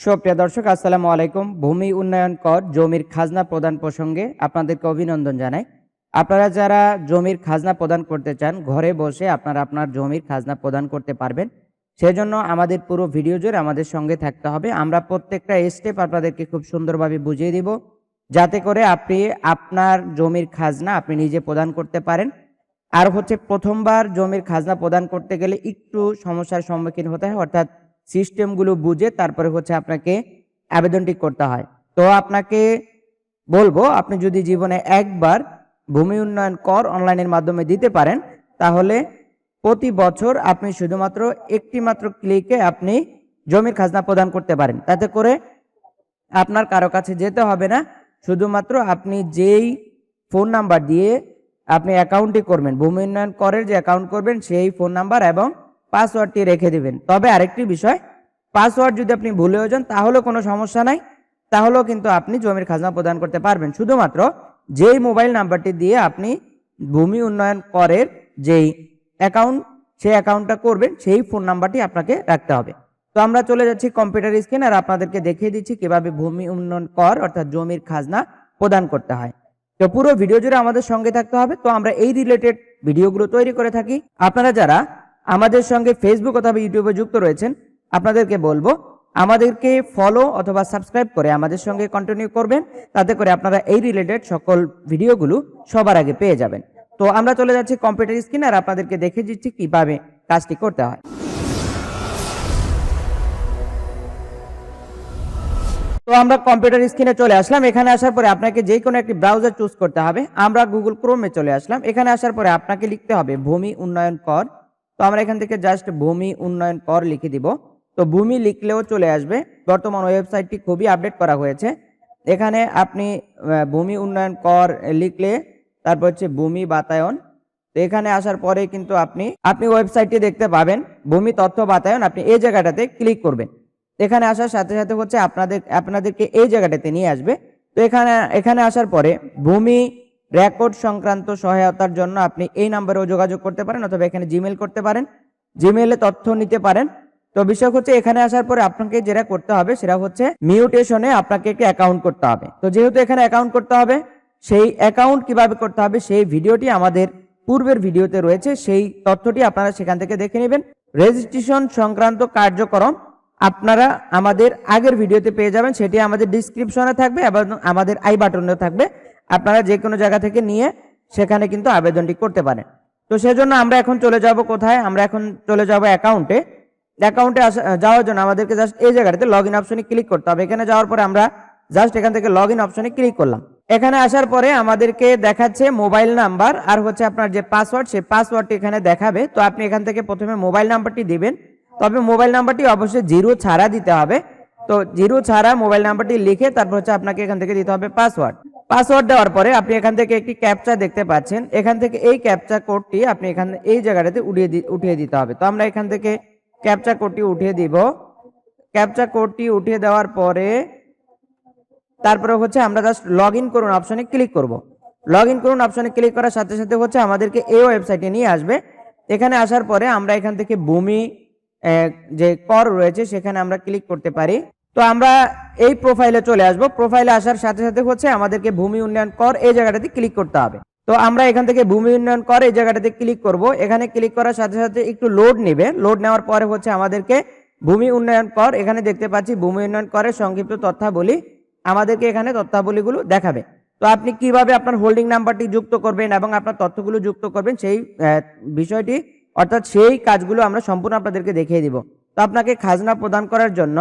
সুপ্রিয় দর্শক, আসসালামু আলাইকুম। ভূমি উন্নয়ন কর জমির খাজনা প্রদান প্রসঙ্গে আপনাদেরকে অভিনন্দন জানাই। আপনারা যারা জমির খাজনা প্রদান করতে চান, ঘরে বসে আপনারা আপনার জমির খাজনা প্রদান করতে পারবেন। সেজন্য আমাদের পুরো ভিডিও জুড়ে আমাদের সঙ্গে থাকতে হবে। আমরা প্রত্যেকটা স্টেপ আপনাদেরকে খুব সুন্দরভাবে বুঝিয়ে দিব। যাতে করে আপনি আপনার জমির খাজনা আপনি নিজে প্রদান করতে পারেন। আর হচ্ছে প্রথমবার জমির খাজনা প্রদান করতে গেলে একটু সমস্যার সম্মুখীন হতে হয়। অর্থাৎ সিস্টেমগুলো বুঝে তারপরে হচ্ছে আপনাকে আবেদনটি করতে হয়। তো আপনাকে বলব, আপনি যদি জীবনে একবার ভূমি উন্নয়ন কর অনলাইনের মাধ্যমে দিতে পারেন, তাহলে প্রতি বছর আপনি শুধুমাত্র একটি মাত্র ক্লিকে আপনি জমির খাজনা প্রদান করতে পারেন। তাতে করে আপনার কারও কাছে যেতে হবে না, শুধুমাত্র আপনি যেই ফোন নাম্বার দিয়ে আপনি অ্যাকাউন্টটি করবেন, ভূমি উন্নয়ন করের যে অ্যাকাউন্ট করবেন, সেই ফোন নাম্বার এবং পাসওয়ার্ডটি রেখে দিবেন। তবে আরেকটি বিষয়, পাসওয়ার্ড যদি আপনি ভুলেও যান তাহলেও কোনো সমস্যা নাই। তাহলেও কিন্তু আপনি জমির খাজনা প্রদান করতে পারবেন। শুধুমাত্র যেই মোবাইল নাম্বারটি দিয়ে আপনি ভূমি উন্নয়ন করের যেই অ্যাকাউন্ট, সেই অ্যাকাউন্টটা করবেন, সেই ফোন নাম্বারটি আপনাকে রাখতে হবে। তো আমরা চলে যাচ্ছি কম্পিউটার স্ক্রিন আর আপনাদেরকে দেখিয়ে দিচ্ছি কীভাবে ভূমি উন্নয়ন কর, অর্থাৎ জমির খাজনা প্রদান করতে হয়। তো পুরো ভিডিও জুড়ে আমাদের সঙ্গে থাকতে হবে। তো আমরা এই রিলেটেড ভিডিওগুলো তৈরি করে থাকি। আপনারা যারা আমাদের সঙ্গে ফেসবুক অথবা ইউটিউবে যুক্ত রয়েছেন। আপনাদেরকে বলব, আমাদেরকে ফলো অথবা সাবস্ক্রাইব করে আমাদের সঙ্গে কন্টিনিউ করবেন। তাতে করে আপনারা এই রিলেটেড সকল ভিডিওগুলো সবার আগে পেয়ে যাবেন। তো আমরা চলে যাচ্ছি কম্পিউটার স্ক্রিন আর আপনাদেরকে দেখে দিচ্ছি কীভাবে কাজটি করতে হয়। তো আমরা কম্পিউটার স্ক্রিনে চলে আসলাম। এখানে আসার পরে আপনাকে যে কোনো একটি ব্রাউজার চুজ করতে হবে। আমরা গুগল ক্রোমে চলে আসলাম। এখানে আসার পরে আপনাকে লিখতে হবে ভূমি উন্নয়ন কর। তো আমরা এখান থেকে জাস্ট ভূমি উন্নয়ন কর লিখে দিব। তো ভূমি লিখলেও চলে আসবে। বর্তমান ওয়েবসাইটটি খুবই আপডেট করা হয়েছে। এখানে আপনি ভূমি উন্নয়ন কর লিখলে, তারপর হচ্ছে ভূমি বাতায়ন। তো এখানে আসার পরে কিন্তু আপনি আপনি ওয়েবসাইটটি দেখতে পাবেন। ভূমি তথ্য বাতায়ন আপনি এই জায়গাটাতে ক্লিক করবেন। এখানে আসার সাথে সাথে হচ্ছে আপনাদের, আপনাদেরকে এই জায়গাটাতে নিয়ে আসবে। তো এখানে এখানে আসার পরে ভূমি রেকর্ড সংক্রান্ত সহায়তার জন্য আপনি এই নাম্বারেও যোগাযোগ করতে পারেন অথবা এখানে জিমেল করতে পারেন। জিমেলে তথ্য নিতে পারেন। তো বিষয় হচ্ছে এখানে আসার পরে আপনাকে যেটা করতে হবে সেটা হচ্ছে মিউটেশনে আপনাকে একটি অ্যাকাউন্ট করতে হবে। তো যেহেতু এখানে অ্যাকাউন্ট করতে হবে, সেই অ্যাকাউন্ট কীভাবে করতে হবে সেই ভিডিওটি আমাদের পূর্বের ভিডিওতে রয়েছে। সেই তথ্যটি আপনারা সেখান থেকে দেখে নেবেন। রেজিস্ট্রেশন সংক্রান্ত কার্যক্রম আপনারা আমাদের আগের ভিডিওতে পেয়ে যাবেন। সেটি আমাদের ডিসক্রিপশনে থাকবে এবং আমাদের আই বাটনেও থাকবে। আপনারা যে কোনো জায়গা থেকে নিয়ে সেখানে কিন্তু আবেদনটি করতে পারেন। তো সেজন্য আমরা এখন চলে যাব কোথায়? আমরা এখন চলে যাব অ্যাকাউন্টে। অ্যাকাউন্টে যাওয়ার জন্য আমাদেরকে জাস্ট এই জায়গাটাতে লগ ইন অপশনে ক্লিক করতে হবে। এখানে যাওয়ার পরে আমরা জাস্ট এখান থেকে লগ ইন অপশনে ক্লিক করলাম। এখানে আসার পরে আমাদেরকে দেখাচ্ছে মোবাইল নাম্বার আর হচ্ছে আপনার যে পাসওয়ার্ড, সেই পাসওয়ার্ডটি এখানে দেখাবে। তো আপনি এখান থেকে প্রথমে মোবাইল নাম্বারটি দিবেন। তবে মোবাইল নাম্বারটি অবশ্যই জিরো ছাড়া দিতে হবে। তো জিরো ছাড়া মোবাইল নাম্বারটি লিখে তারপর হচ্ছে আপনাকে এখান থেকে দিতে হবে পাসওয়ার্ড। পাসওয়ার্ড দেওয়ার পরে আপনি এখান থেকে একটি ক্যাপচা দেখতে পাচ্ছেন। এখান থেকে এই ক্যাপচা কোডটি আপনি এখান এই জায়গাটাতে উঠিয়ে উঠিয়ে দিতে হবে। তো আমরা এখান থেকে ক্যাপচা কোডটি উঠিয়ে দিব। ক্যাপচা কোডটি উঠিয়ে দেওয়ার পরে তারপরে হচ্ছে আমরা জাস্ট লগ ইন করুন অপশনে ক্লিক করব। লগ ইন করুন অপশনে ক্লিক করার সাথে সাথে হচ্ছে আমাদেরকে এই ওয়েবসাইটে নিয়ে আসবে। এখানে আসার পরে আমরা এখান থেকে ভূমি যে কর রয়েছে সেখানে আমরা ক্লিক করতে পারি। তো আমরা এই প্রোফাইলে চলে আসব। প্রোফাইলে আসার সাথে সাথে হচ্ছে আমাদেরকে ভূমি উন্নয়ন কর এই জায়গাটাতে ক্লিক করতে হবে। তো আমরা এখান থেকে ভূমি উন্নয়ন কর এই জায়গাটাতে ক্লিক করব। এখানে ক্লিক করার সাথে সাথে একটু লোড নেবে। লোড নেওয়ার পরে হচ্ছে আমাদেরকে ভূমি উন্নয়ন কর, এখানে দেখতে পাচ্ছি ভূমি উন্নয়ন করের সংক্ষিপ্ত তথ্যাবলী আমাদেরকে এখানে তথ্যাবলীগুলো দেখাবে। তো আপনি কীভাবে আপনার হোল্ডিং নাম্বারটি যুক্ত করবেন এবং আপনার তথ্যগুলো যুক্ত করবেন সেই বিষয়টি, অর্থাৎ সেই কাজগুলো আমরা সম্পূর্ণ আপনাদেরকে দেখিয়ে দিব। তো আপনাকে খাজনা প্রদান করার জন্য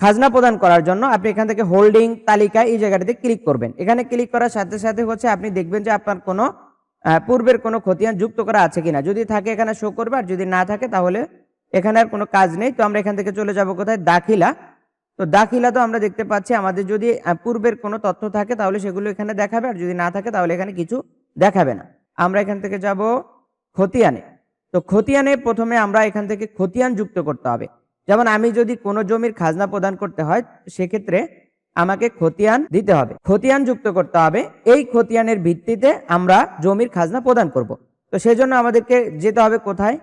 খাজনা প্রদান করার জন্য আপনি এখান থেকে হোল্ডিং তালিকা এই জায়গাটাতে ক্লিক করবেন। এখানে ক্লিক করার সাথে সাথে হচ্ছে আপনি দেখবেন যে আপনার কোনো পূর্বের কোনো খতিয়ান যুক্ত করা আছে কিনা। যদি থাকে এখানে শো করবে, আর যদি না থাকে তাহলে এখানে আর কোনো কাজ নেই। তো আমরা এখান থেকে চলে যাব কোথায়? দাখিলা। তো দাখিলা তো আমরা দেখতে পাচ্ছি, আমাদের যদি পূর্বের কোনো তথ্য থাকে তাহলে সেগুলো এখানে দেখাবে, আর যদি না থাকে তাহলে এখানে কিছু দেখাবে না। আমরা এখান থেকে যাব খতিয়ানে। তো খতিয়ানে প্রথমে আমরা এখান থেকে খতিয়ান যুক্ত করতে হবে। যেমন আমি যদি কোনো জমির খাজনা প্রদান করতে হয়, সেক্ষেত্রে আমাকে খতিয়ান দিতে হবে। খতিয়ান যুক্ত করতে হবে। এই খতিয়ানের ভিত্তিতে আমরা জমির খাজনা প্রদান করব। তো সেই জন্য আমাদেরকে যেতে হবে কোথায়?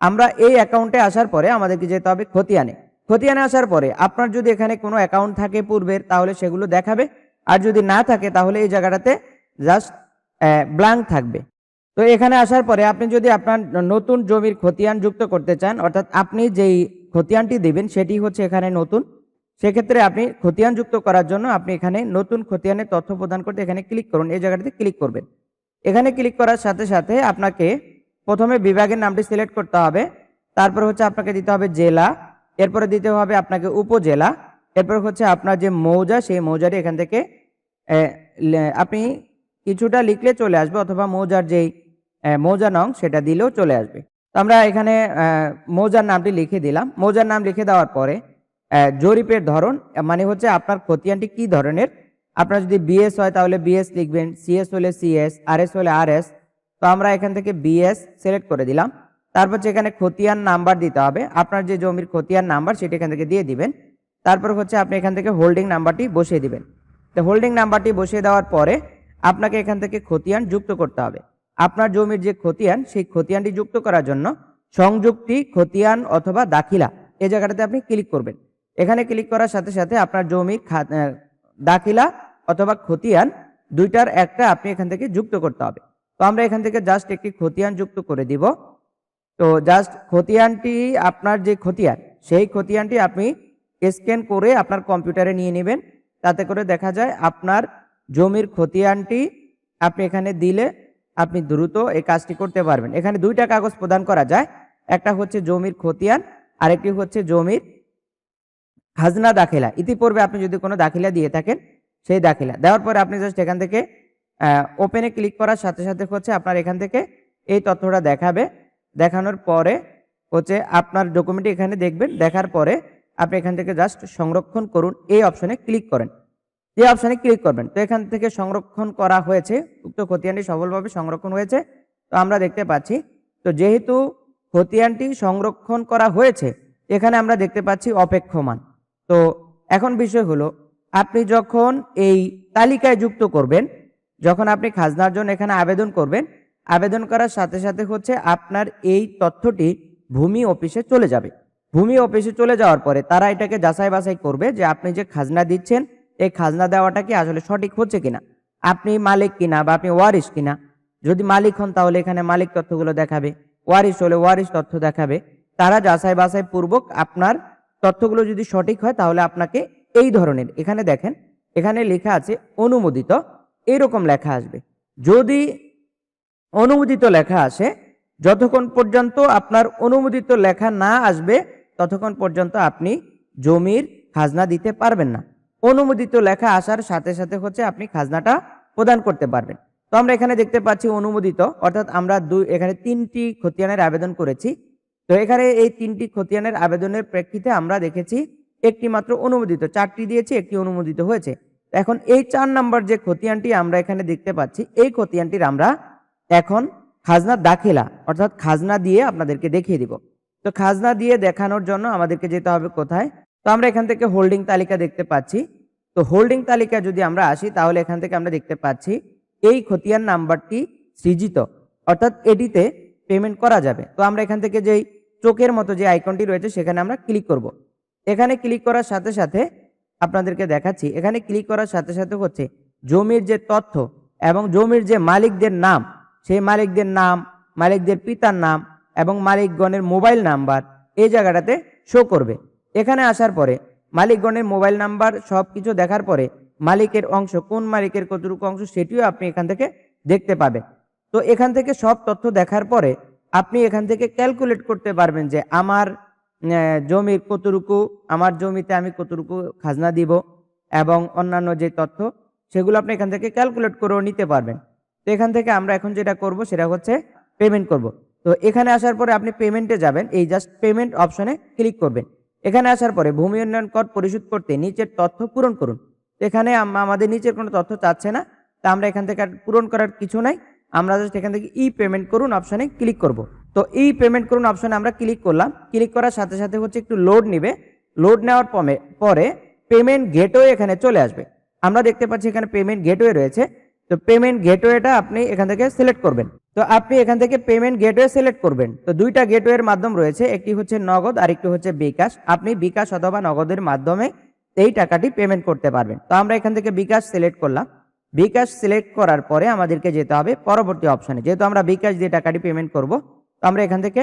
আমরা এই অ্যাকাউন্টে আসার পরে আমাদেরকে যেতে হবে খতিয়ানে। খতিয়ানে আসার পরে আপনার যদি এখানে কোনো অ্যাকাউন্ট থাকে পূর্বের, তাহলে সেগুলো দেখাবে। আর যদি না থাকে, তাহলে এই জায়গাটাতে জাস্ট ব্ল্যাঙ্ক থাকবে। তো এখানে আসার পরে আপনি যদি আপনার নতুন জমির খতিয়ান যুক্ত করতে চান, অর্থাৎ আপনি যেই খতিয়ানটি দেবেন, সেটি হচ্ছে এখানে নতুন। সেক্ষেত্রে আপনি খতিয়ান যুক্ত করার জন্য আপনি এখানে নতুন খতিয়ানের তথ্য প্রদান করতে এখানে ক্লিক করুন, এই জায়গাটিতে ক্লিক করবেন। এখানে ক্লিক করার সাথে সাথে আপনাকে প্রথমে বিভাগের নামটি সিলেক্ট করতে হবে, তারপর হচ্ছে আপনাকে দিতে হবে জেলা, এরপরে দিতে হবে আপনাকে উপজেলা, এরপর হচ্ছে আপনার যে মৌজা, সেই মৌজাটি এখান থেকে আপনি কিছুটা লিখলে চলে আসবে, অথবা মৌজার যেই মৌজা নং, সেটা দিলেও চলে আসবে। আমরা এখানে মৌজার নামটি লিখে দিলাম। মৌজার নাম লিখে দেওয়ার পরে জরিপের ধরন মানে হচ্ছে আপনার খতিয়ানটি কি ধরনের? আপনার যদি বিএস হয় তাহলে বিএস লিখবেন, সিএস হলে সিএস, আরএস হলে আরএস। তো আমরা এখান থেকে বিএস সিলেক্ট করে দিলাম। তারপর যেখানে খতিয়ান নাম্বার দিতে হবে, আপনার যে জমির খতিয়ান নাম্বার সেটা এখান থেকে দিয়ে দিবেন। তারপর হচ্ছে আপনি এখান থেকে হোল্ডিং নাম্বারটি বসিয়ে দিবেন। তো হোল্ডিং নাম্বারটি বসিয়ে দেওয়ার পরে, আপনাকে এখান থেকে খতিয়ান যুক্ত করতে হবে। আপনার জমির যে খতিয়ান, সেই খতিয়ানটি যুক্ত করার জন্য সংযুক্তি, খতিয়ান অথবা দাখিলা এই জায়গাটাতে আপনি ক্লিক করবেন। এখানে ক্লিক করার সাথে সাথে আপনার জমির খা- দাখিলা অথবা খতিয়ান দুইটার একটা আপনি এখান থেকে যুক্ত করতে হবে। তো আমরা এখান থেকে জাস্ট একটি খতিয়ান যুক্ত করে দিব। তো জাস্ট খতিয়ানটি, আপনার যে খতিয়ান, সেই খতিয়ানটি আপনি স্ক্যান করে আপনার কম্পিউটারে নিয়ে নেবেন। তাতে করে দেখা যায় আপনার জমির খতিয়ানটি আপনি এখানে দিলে আপনি দ্রুত এই কাজটি করতে পারবেন। এখানে দুইটা কাগজ প্রদান করা যায়। একটা হচ্ছে জমির খতিয়ান, আরেকটি হচ্ছে জমির খাজনা দাখিলা। ইতিপূর্বে আপনি যদি কোনো দাখিলা দিয়ে থাকেন, সেই দাখিলা। দেওয়ার পরে আপনি জাস্ট এখান থেকে ওপেনে ক্লিক করার সাথে সাথে হচ্ছে আপনার এখান থেকে এই তথ্যটা দেখাবে। দেখানোর পরে হচ্ছে আপনার ডকুমেন্টটি এখানে দেখবেন। দেখার পরে আপনি এখান থেকে জাস্ট সংরক্ষণ করুন। এই অপশনে ক্লিক করেন। এই অপশনে ক্লিক করবেন। তো এখান থেকে সংরক্ষণ করা হয়েছে। উক্ত খতিয়ানটি সফলভাবে সংরক্ষণ হয়েছে। তো আমরা দেখতে পাচ্ছি, তো যেহেতু খতিয়ানটি সংরক্ষণ করা হয়েছে, এখানে আমরা দেখতে পাচ্ছি অপেক্ষমান। তো এখন বিষয় হলো, আপনি যখন এই তালিকায় যুক্ত করবেন, যখন আপনি খাজনার জন্য এখানে আবেদন করবেন, আবেদন করার সাথে সাথে হচ্ছে আপনার এই তথ্যটি ভূমি অফিসে চলে যাবে। ভূমি অফিসে চলে যাওয়ার পরে তারা এটাকে যাচাই বাছাই করবে যে আপনি যে খাজনা দিচ্ছেন এই খাজনা দেওয়াটা কি আসলে সঠিক হচ্ছে কিনা? আপনি মালিক কিনা বা আপনি ওয়ারিশ কিনা? যদি মালিক হন তাহলে এখানে মালিক তথ্যগুলো দেখাবে। ওয়ারিস হলে ওয়ারিস তথ্য দেখাবে। তারা যাচাই বাছাই পূর্বক আপনার তথ্যগুলো যদি সঠিক হয় তাহলে আপনাকে এই ধরনের, এখানে দেখেন, এখানে লেখা আছে অনুমোদিত, এরকম লেখা আসবে। যদি অনুমোদিত লেখা আসে, যতক্ষণ পর্যন্ত আপনার অনুমোদিত লেখা না আসবে, ততক্ষণ পর্যন্ত আপনি জমির খাজনা দিতে পারবেন না। অনুমোদিত লেখা আসার সাথে সাথে হচ্ছে আপনি খাজনাটা প্রদান করতে পারবেন। তো আমরা এখানে দেখতে পাচ্ছি অনুমোদিত, অর্থাৎ আমরা দুই, এখানে তিনটি খতিয়ানের আবেদন করেছি। তো এখানে এই তিনটি খতিয়ানের আবেদনের প্রেক্ষিতে আমরা দেখেছি একটি মাত্র অনুমোদিত, চারটি দিয়েছি, একটি অনুমোদিত হয়েছে। এখন এই চার নাম্বার যে খতিয়ানটি আমরা এখানে দেখতে পাচ্ছি, এই খতিয়ানটির আমরা এখন খাজনা দাখিলা, অর্থাৎ খাজনা দিয়ে আপনাদেরকে দেখিয়ে দিব। তো খাজনা দিয়ে দেখানোর জন্য আমাদেরকে যেতে হবে কোথায়? তো আমরা এখান থেকে হোল্ডিং তালিকা দেখতে পাচ্ছি। তো হোল্ডিং তালিকা যদি আমরা আসি, তাহলে এখান থেকে আমরা দেখতে পাচ্ছি, এই খতিয়ান নাম্বারটি সৃজিত। অর্থাৎ এটিতে পেমেন্ট করা যাবে। তো আমরা এখান থেকে যেই চোখের মতো যে আইকনটি রয়েছে, সেখানে আমরা ক্লিক করব। এখানে ক্লিক করার সাথে সাথে আপনাদেরকে দেখাচ্ছি, এখানে ক্লিক করার সাথে সাথে হচ্ছে জমির যে তথ্য এবং জমির যে মালিকদের নাম, সেই মালিকদের নাম, মালিকদের পিতার নাম এবং মালিকগণের মোবাইল নাম্বার এই জায়গাটাতে শো করবে। এখানে আসার পরে মালিকগণের মোবাইল নাম্বার সব কিছু দেখার পরে মালিকের অংশ, কোন মালিকের কতটুকু অংশ সেটিও আপনি এখান থেকে দেখতে পাবেন। তো এখান থেকে সব তথ্য দেখার পরে আপনি এখান থেকে ক্যালকুলেট করতে পারবেন যে আমার জমির কতটুকু, আমার জমিতে আমি কতটুকু খাজনা দিব এবং অন্যান্য যে তথ্য সেগুলো আপনি এখান থেকে ক্যালকুলেট করেও নিতে পারবেন। তো এখান থেকে আমরা এখন যেটা করব সেটা হচ্ছে পেমেন্ট করব। তো এখানে আসার পরে আপনি পেমেন্টে যাবেন, এই জাস্ট পেমেন্ট অপশনে ক্লিক করবেন। এখানে আসার পরে ভূমি উন্নয়ন কর পরিশোধ করতে নিচের তথ্য পূরণ করুন। এখানে আমাদের নিচের কোনো তথ্য চাচ্ছে না, তা আমরা এখান থেকে পূরণ করার কিছু নাই। আমরা জাস্ট এখান থেকে ই পেমেন্ট করুন অপশানে ক্লিক করব। তো ই পেমেন্ট করুন অপশানে আমরা ক্লিক করলাম। ক্লিক করার সাথে সাথে হচ্ছে একটু লোড নেবে। লোড নেওয়ার পরে পেমেন্ট গেটওয়ে এখানে চলে আসবে। আমরা দেখতে পাচ্ছি এখানে পেমেন্ট গেটওয়ে রয়েছে। তো পেমেন্ট গেটওয়েটা আপনি এখান থেকে সিলেক্ট করবেন। তো আপনি এখান থেকে পেমেন্ট গেটওয়ে সিলেক্ট করবেন। তো দুইটা গেটওয়ের মাধ্যম রয়েছে, একটি হচ্ছে নগদ আর একটি হচ্ছে বিকাশ। আপনি বিকাশ অথবা নগদের মাধ্যমে এই টাকাটি পেমেন্ট করতে পারবেন। তো আমরা এখান থেকে বিকাশ সিলেক্ট করলাম। বিকাশ সিলেক্ট করার পরে আমাদেরকে যেতে হবে পরবর্তী অপশানে যেহেতু আমরা বিকাশ দিয়ে টাকাটি পেমেন্ট করব, তো আমরা এখান থেকে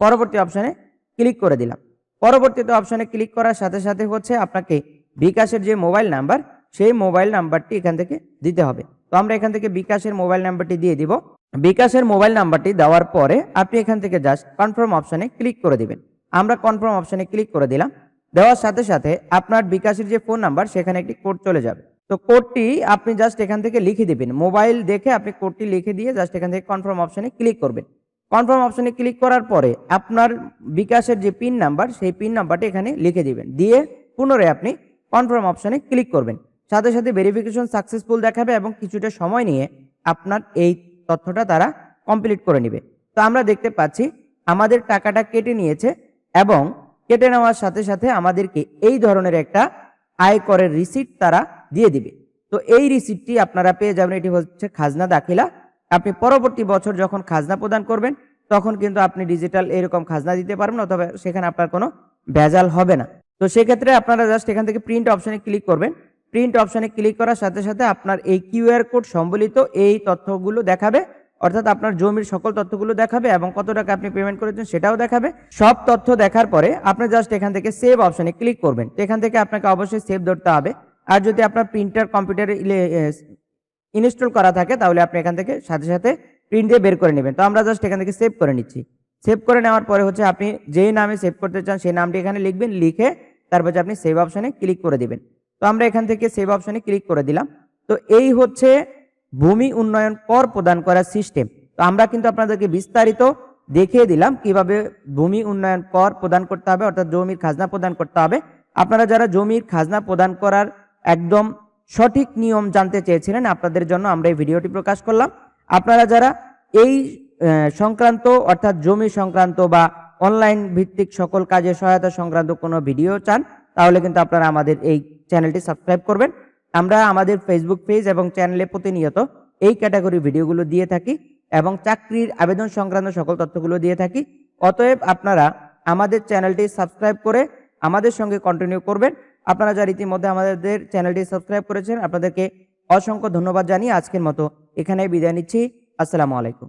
পরবর্তী অপশানে ক্লিক করে দিলাম। পরবর্তীতে অপশানে ক্লিক করার সাথে সাথে হচ্ছে আপনাকে বিকাশের যে মোবাইল নাম্বার সেই মোবাইল নাম্বারটি এখান থেকে দিতে হবে। তো আমরা এখান থেকে বিকাশের মোবাইল নাম্বারটি দিয়ে দিব। বিকাশের মোবাইল নাম্বারটি দেওয়ার পরে আপনি এখান থেকে জাস্ট কনফার্ম অপশনে ক্লিক করে দিবেন। আমরা কনফার্ম অপশনে ক্লিক করে দিলাম। দেওয়ার সাথে সাথে আপনার বিকাশের যে ফোন নাম্বার সেখানে একটি কোড চলে যাবে। তো কোডটি আপনি জাস্ট এখান থেকে লিখে দিবেন। মোবাইল দেখে আপনি কোডটি লিখে দিয়ে জাস্ট এখান থেকে কনফার্ম অপশনে ক্লিক করবেন। কনফার্ম অপশনে ক্লিক করার পরে আপনার বিকাশের যে পিন নাম্বার সেই পিন নাম্বারটি এখানে লিখে দিবেন। দিয়ে পুনরায় আপনি কনফার্ম অপশনে ক্লিক করবেন। সাথে সাথে ভেরিফিকেশন সাকসেসফুল দেখাবে এবং কিছুটা সময় নিয়ে আপনার এই তথ্যটা তারা কমপ্লিট করে নেবে। তো আমরা দেখতে পাচ্ছি আমাদের টাকাটা কেটে নিয়েছে এবং কেটে নেওয়ার সাথে সাথে আমাদেরকে এই ধরনের একটা আয়করের রিসিট তারা দিয়ে দিবে। তো এই রিসিটটি আপনারা পেয়ে যাবেন, এটি হচ্ছে খাজনা দাখিলা। আপনি পরবর্তী বছর যখন খাজনা প্রদান করবেন, তখন কিন্তু আপনি ডিজিটাল এরকম খাজনা দিতে পারবেন, অথবা সেখানে আপনার কোনো ভেজাল হবে না। তো সেক্ষেত্রে আপনারা জাস্ট এখান থেকে প্রিন্ট অপশনে ক্লিক করবেন। প্রিন্ট অপশনে ক্লিক করার সাথে সাথে আপনার এই কিউআর কোড সম্বলিত এই তথ্যগুলো দেখাবে। অর্থাৎ আপনার জমির সকল তথ্যগুলো দেখাবে এবং কত টাকা আপনি পেমেন্ট করেছেন সেটাও দেখাবে। সব তথ্য দেখার পরে আপনি জাস্ট এখান থেকে সেভ অপশনে ক্লিক করবেন। এখান থেকে আপনাকে অবশ্যই সেভ ধরতে হবে। আর যদি আপনার প্রিন্টার কম্পিউটারে ইনস্টল করা থাকে, তাহলে আপনি এখান থেকে সাথে সাথে প্রিন্ট দিয়ে বের করে নেবেন। তো আমরা জাস্ট এখান থেকে সেভ করে নিচ্ছি। সেভ করে নেওয়ার পরে হচ্ছে আপনি যেই নামে সেভ করতে চান, সেই নামটি এখানে লিখবেন। লিখে তারপর আপনি সেভ অপশনে ক্লিক করে দিবেন। তো আমরা এখান থেকে সেভ অপশনে ক্লিক করে দিলাম। তো এই হচ্ছে ভূমি উন্নয়ন কর প্রদান করার সিস্টেম তো আমরা কিন্তু আপনাদেরকে বিস্তারিত দেখিয়ে দিলাম কীভাবে ভূমি উন্নয়ন কর প্রদান করতে হবে, অর্থাৎ জমির খাজনা প্রদান করতে হবে। আপনারা যারা জমির খাজনা প্রদান করার একদম সঠিক নিয়ম জানতে চেয়েছিলেন, আপনাদের জন্য আমরা এই ভিডিওটি প্রকাশ করলাম। আপনারা যারা এই সংক্রান্ত, অর্থাৎ জমি সংক্রান্ত বা অনলাইন ভিত্তিক সকল কাজে সহায়তা সংক্রান্ত কোনো ভিডিও চান, তাহলে কিন্তু আপনারা আমাদের এই চ্যানেলটি সাবস্ক্রাইব করবেন। আমরা আমাদের ফেসবুক পেজ এবং চ্যানেলে প্রতিনিয়ত এই ক্যাটাগরি ভিডিওগুলো দিয়ে থাকি এবং চাকরির আবেদন সংক্রান্ত সকল তথ্যগুলো দিয়ে থাকি। অতএব আপনারা আমাদের চ্যানেলটি সাবস্ক্রাইব করে আমাদের সঙ্গে কন্টিনিউ করবেন। আপনারা যারা ইতিমধ্যে আমাদের চ্যানেলটি সাবস্ক্রাইব করেছেন, আপনাদেরকে অসংখ্য ধন্যবাদ জানিয়ে আজকের মতো এখানে বিদায় নিচ্ছি। আসসালামু আলাইকুম।